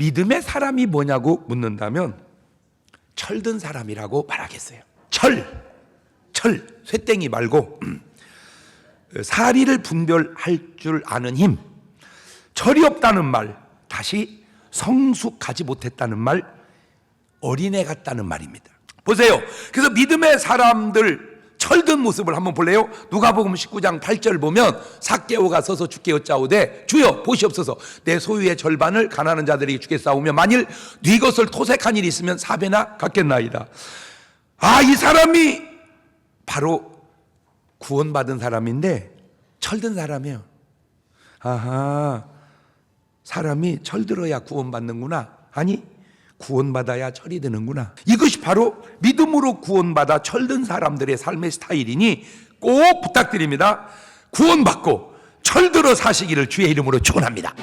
믿음의 사람이 뭐냐고 묻는다면 철든 사람이라고 말하겠어요. 철, 철, 쇠땡이 말고 사리를 분별할 줄 아는 힘, 철이 없다는 말, 다시 성숙하지 못했다는 말, 어린애 같다는 말입니다. 보세요. 그래서 믿음의 사람들 철든 모습을 한번 볼래요? 누가복음 19장 8절 보면 삭개오가 서서 주께 여짜오되 주여 보시옵소서 내 소유의 절반을 가난한 자들에게 주게 싸우며 만일 네 것을 토색한 일이 있으면 사배나 갖겠나이다. 아 이 사람이 바로 구원받은 사람인데 철든 사람이에요. 아하 사람이 철들어야 구원받는구나. 아니 구원받아야 철이 드는구나. 이것이 바로 믿음으로 구원받아 철든 사람들의 삶의 스타일이니 꼭 부탁드립니다. 구원받고 철들어 사시기를 주의 이름으로 축원합니다.